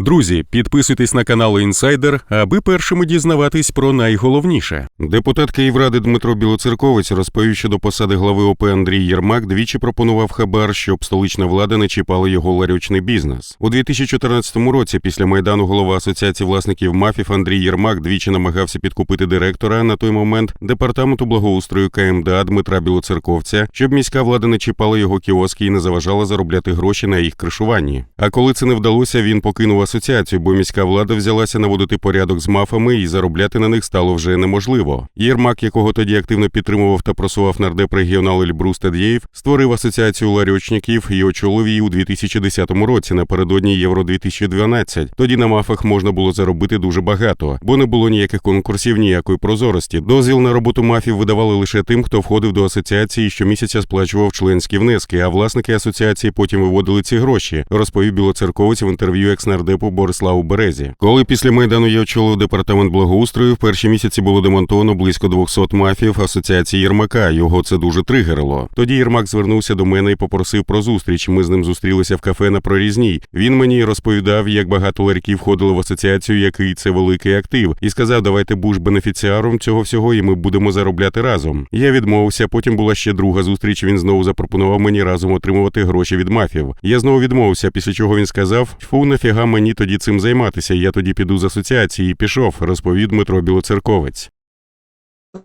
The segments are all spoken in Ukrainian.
Друзі, підписуйтесь на канал Інсайдер, аби першими дізнаватись про найголовніше. Депутат Київради Дмитро Білоцерковець розповів, що до посади глави ОП Андрій Єрмак двічі пропонував хабар, щоб столична влада не чіпала його ларьочний бізнес. У 2014 році, після майдану, голова асоціації власників мафів Андрій Єрмак двічі намагався підкупити директора на той момент департаменту благоустрою КМДА Дмитра Білоцерковця, щоб міська влада не чіпала його кіоски і не заважала заробляти гроші на їх кришуванні. А коли це не вдалося, він покинув асоціацію, бо міська влада взялася наводити порядок з мафами і заробляти на них стало вже неможливо. Єрмак, якого тоді активно підтримував та просував нардеп регіонал Ельбрус Тадєєв, створив асоціацію ларьочників і очолив її у 2010 році напередодні Євро 2012. Тоді на мафах можна було заробити дуже багато, бо не було ніяких конкурсів, ніякої прозорості. Дозвіл на роботу мафів видавали лише тим, хто входив до асоціації, і щомісяця сплачував членські внески. А власники асоціації потім виводили ці гроші, розповів білоцерковець в інтерв'ю екс-нардепу Бориславу Березі. Коли після майдану я очолив департамент благоустрою, в перші місяці було демонтовано близько 200 мафів асоціації Єрмака. Його це дуже тригерило. Тоді Єрмак звернувся до мене і попросив про зустріч. Ми з ним зустрілися в кафе на прорізній. Він мені розповідав, як багато ларьків входило в асоціацію, який це великий актив, і сказав, давайте будеш бенефіціаром цього всього, і ми будемо заробляти разом. Я відмовився. Потім була ще друга зустріч. Він знову запропонував мені разом отримувати гроші від мафів. Я знову відмовився. Після чого він сказав: Фу, нафіга мені тоді цим займатися. Я тоді піду з асоціації і пішов, розповів Дмитро Білоцерковець.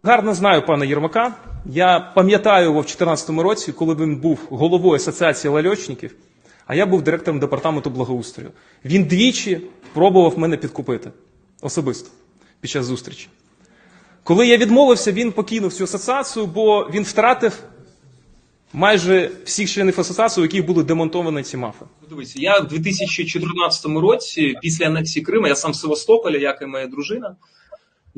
Гарно знаю пана Єрмака. Я пам'ятаю його в 2014 році, коли він був головою асоціації лальочників, а я був директором департаменту благоустрою. Він двічі пробував мене підкупити особисто під час зустрічі. Коли я відмовився, він покинув цю асоціацію, бо він втратив майже всіх членів асоціації, у яких були демонтовані ці мафи. Ну, Дивіться, я в 2014 році, після анексії Криму, я сам з Севастополя, як і моя дружина.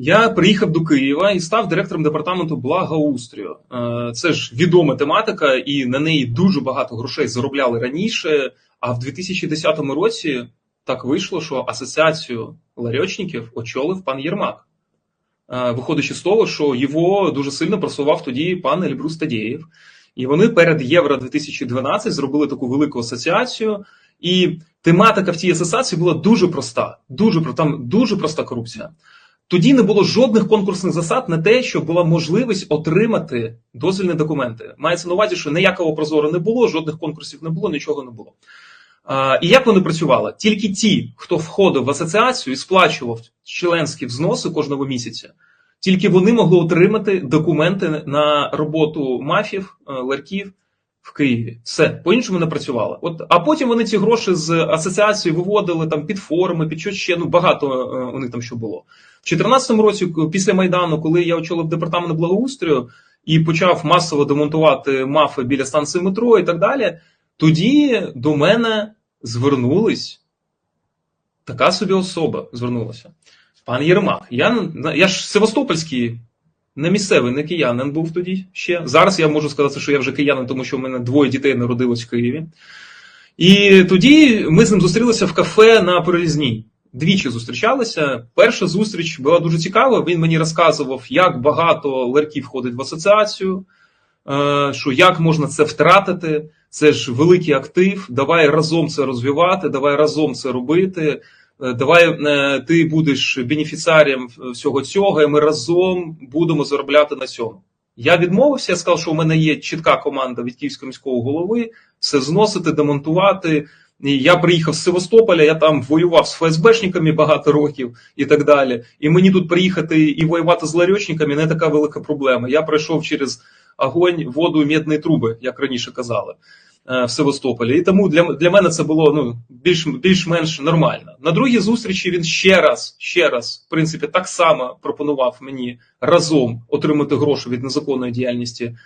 Я приїхав до Києва і став директором департаменту благоустрою. Е, Це ж відома тематика, і на неї дуже багато грошей заробляли раніше. А в 2010 році так вийшло, що асоціацію ларьочників очолив пан Єрмак. Е, Виходячи з того, що його дуже сильно просував тоді пан Ельбрус Тадєєв. І вони перед Євро 2012 зробили таку велику асоціацію. І тематика в цій асоціації була дуже проста. Дуже про- там дуже проста корупція. Тоді не було жодних конкурсних засад на те, щоб була можливість отримати дозвільні документи. Мається на увазі, що ніякого прозору не було, жодних конкурсів не було, нічого не було. А, і як вони працювали? Тільки ті, хто входив в асоціацію і сплачував членські взноси кожного місяця, тільки вони могли отримати документи на роботу мафів, е, ларьків в Києві. Все по-іншому не працювало. От а потім вони ці гроші з асоціації виводили там під форми, під що ще ну багато е, у них там що було. В 2014 році, після майдану, коли я очолив департамент благоустрою і почав масово демонтувати мафи біля станції метро і так далі, тоді до мене звернулись така собі особа звернулася. Пан Єрмак, я, я ж Севастопольський, не місцевий, не киянин був тоді ще. Зараз я можу сказати, що я вже киянин, тому що в мене двоє дітей народилось в Києві. І тоді ми з ним зустрілися в кафе на Перелізній. Двічі зустрічалися. Перша зустріч була дуже цікава. Він мені розказував, як багато ларьків входить в асоціацію, е, що як можна це втратити. Це ж великий актив. Давай разом це розвивати, давай разом це робити. Е, Давай е, ти будеш бенефіціарієм всього цього, і ми разом будемо заробляти на цьому. Я відмовився, я сказав, що у мене є чітка команда від київського міського голови, все зносити, демонтувати. І я приїхав з Севастополя, я там воював з ФСБшниками багато років і так далі. І мені тут приїхати і воювати з ларьочниками не така велика проблема. Я пройшов через огонь, воду і медні труби, як раніше казали в Севастополі. І тому для, для мене це було ну, більш, більш-менш нормально. На другій зустрічі він ще раз, ще раз, в принципі, так само пропонував мені разом отримати гроші від незаконної діяльності е,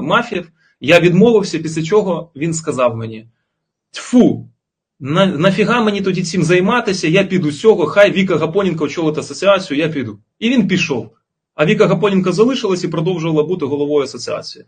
мафів. Я відмовився, після чого він сказав мені: Тьфу, на, нафіга мені тоді цим займатися, я піду з цього, хай Віка Гапоненко очолить асоціацію, я піду. І він пішов. А Віка Гапоненко залишилась і продовжувала бути головою асоціації.